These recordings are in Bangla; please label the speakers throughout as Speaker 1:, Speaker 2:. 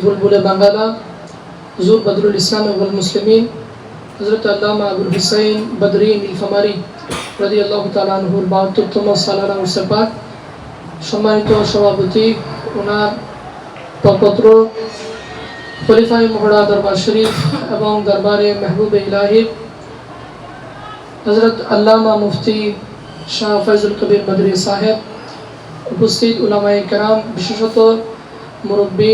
Speaker 1: বুলবুলে বাঙ্গালা হুজুর বদরুল ইসলাম এবং মুসলিমিন হজরত আল্লামা আবুল হুসাইন বদরিন ইলফামারি রদি আল্লাহ তালানহুর বাহাত্তরতম সালানা উসেপাক সম্মানিত সভাপতি ওনার প্রপত্র খলিফাই মহড়া দরবার শরীফ এবং দরবারে মেহবুব ইলাহির হজরত আল্লামা মুফতি শাহ ফয়জুল কবির বদরি সাহেব উপস্থিত উলামাই কেরাম বিশেষত মুরব্বী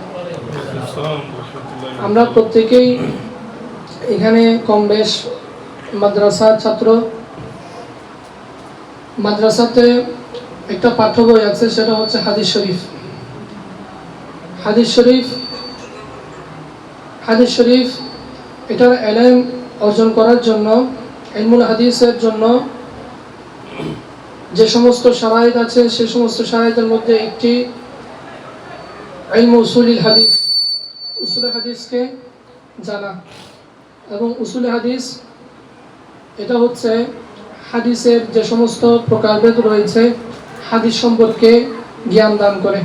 Speaker 1: আমরা প্রত্যেকেই এখানে কম বেশ মাদ্রাসার ছাত্র। মাদ্রাসাতে একটা পাঠ্য বই আছে, সেটা হচ্ছে হাদিস শরীফ। হাদিস শরীফ হাদিস শরীফ এটার এলেম অর্জন করার জন্য, এলমুল হাদিসের জন্য যে সমস্ত সারাইদ আছে, সে সমস্ত সারাইদের মধ্যে একটি এলম উসুলিল হাদিস। উসুল হাদিসকে জানা। এবং উসুল হাদিস, এটা হচ্ছে হাদিসের যে সমস্ত প্রকারভেদ রয়েছে, হাদিস সম্পর্কে জ্ঞান দান করে।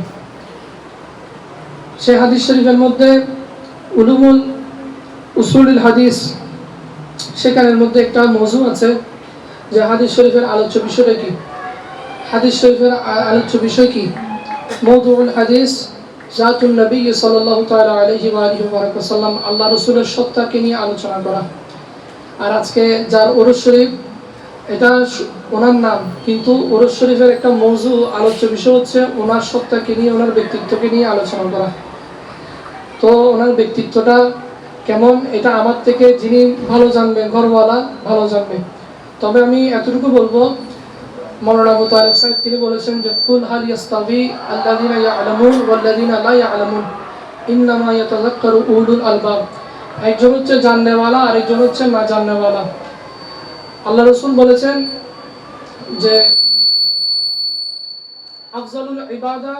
Speaker 1: সে হাদিস শরীফের মধ্যে উলুমুল উসুলুল হাদিস, সেখানের মধ্যে একটা মজু আছে যে হাদিস শরীফের আলোচ্য বিষয়টা কি? হাদিস শরীফের আলোচ্য বিষয় কি? মৌদুল হাদিস জাতুল নবী সাল্লাল্লাহু তাআলা আলাইহি ওয়া আলিহি ওয়া সাল্লাম আল্লাহ রাসূলের সত্তাকে নিয়ে আলোচনা করা। আর আজকে যার ওরস শরীফ, এটা ওনার নাম, কিন্তু ওরস শরীফের একটা মৌজু আলোচ্য বিষয় হচ্ছে ওনার সত্তাকে নিয়ে, ওনার ব্যক্তিত্বকে নিয়ে আলোচনা করা। তো ওনার ব্যক্তিত্বটা কেমন, এটা আমার থেকে যিনি ভালো জানবে ঘরওয়ালা, ভালো জানবে। তবে আমি এতটুকু বলব মৌলানা আবু তালেব সাহেব তিনি বলেছেন যে, কুল হাল ইয়াস্তাবি আল্লাযিনা ইয়ালামুন ওয়াল্লাযিনা লা ইয়ালামুন। ইন্নামা ইয়াতাযাক্কারু উলুল আলবাব। একজন হচ্ছে জাননেওয়ালা আর একজন হচ্ছে না জাননেওয়ালা। আল্লাহ রসুল বলেছেন যে, আফজালুল ইবাদা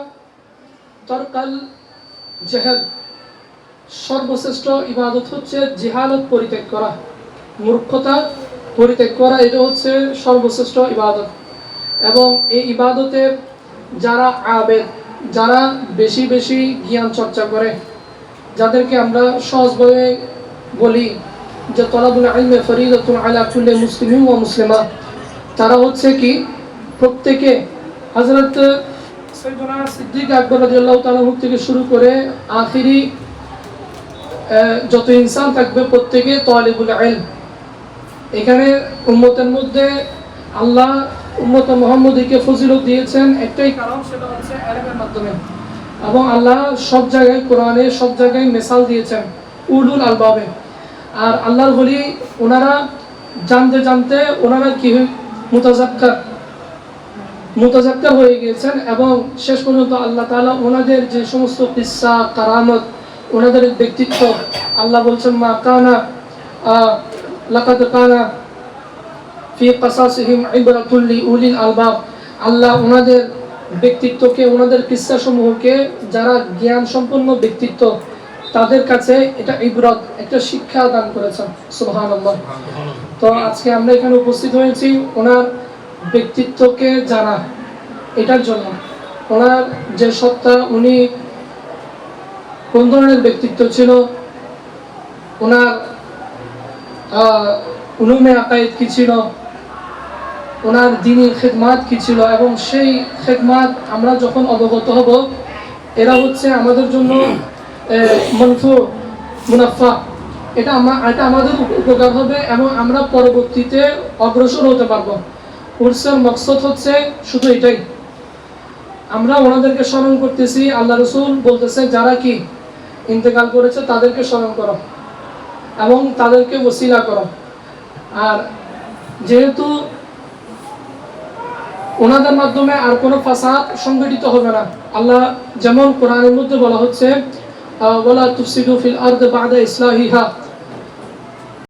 Speaker 1: তরকাল জেহেল সর্বশ্রেষ্ঠ ইবাদত হচ্ছে জিহালত পরিত্যাগ করা, মূর্খতা পরিত্যাগ করা, এটা হচ্ছে সর্বশ্রেষ্ঠ ইবাদত। এবং এই ইবাদতের যারা আবেদ, যারা বেশি বেশি জ্ঞান চর্চা করে, যাদেরকে আমরা সহজভাবে বলি যে তলাবুল আইমে ফরিদতুন আলা কুল্লি মুসলিমিন ওয়া মুসলিমা, তারা হচ্ছে কি প্রত্যেকে সৈয়দনা সিদ্দিক আকবর রাদিয়াল্লাহু তাআলা থেকে শুরু করে আখিরি যত ইনসান থাকবে প্রত্যেকে তলিবুল আইল এখানে উম্মতের মধ্যে আল্লাহ উম্মত মোহাম্মদীকে ফজিলত দিয়েছেন একটাই কারণ, সেটা হচ্ছে এলমের মাধ্যমে। এবং আল্লাহ সব জায়গায় কোরআনে সব জায়গায় মেসাল দিয়েছেন উলুল আলবাবে। আর আল্লাহর বলি ওনারা জানতে জানতে ওনারা কি মুতাজাক্কার মুতাজাক্কার হয়ে গিয়েছেন এবং শেষ পর্যন্ত আল্লাহ তালা ওনাদের যে সমস্ত কিসসা কারামত, ওনাদের ব্যক্তিত্ব, আল্লাহ বলছেন, মা কানা লাকাদ কানা ফি কাসাসিহিম ইবরাতুল লিউলিল আলবাব। আল্লাহ ওনাদের ব্যক্তিত্বকে ওনাদের সমূহকে যারা জ্ঞান সম্পন্ন ব্যক্তিত্ব তাদের কাছে এটা ইবরত একটা শিক্ষা দান করেছেন। সুবহানাল্লাহ। তো আজকে আমরা এখানে উপস্থিত হয়েছি ওনার ব্যক্তিত্বকে জানা এটার জন্য। ওনার যে সত্তা উনি কোন ধরনের ব্যক্তিত্ব ছিল? ওনার উলুমে আকাইদ কি ছিল? ওনার দিনী খেদমাত কি ছিল এবং সেই খেদমাত আমরা যখন অবগত হব, এরা হচ্ছে আমাদের জন্য মনফু, মুনাফা। এটা আমা- এটা আমাদের উপকার হবে এবং আমরা পরবর্তীতে অগ্রসর হতে পারব। কোর্সের মকসদ হচ্ছে শুধু এটাই। আমরা ওনাদেরকে স্মরণ করতেছি, আল্লাহ রসুল বলতেছে, যারা কি ইন্তেকাল করেছে তাদেরকে স্মরণ করো এবং তাদেরকে ওসিলা করো। আর যেহেতু ওনাদের মাধ্যমে আর কোনো ফাসাদ সংগঠিত হবে না। আল্লাহ যেমন কোরআনের মধ্যে বলা হচ্ছে ওলা তুফসিদু ফিল আর্দ বাদা ইসলাহিহা।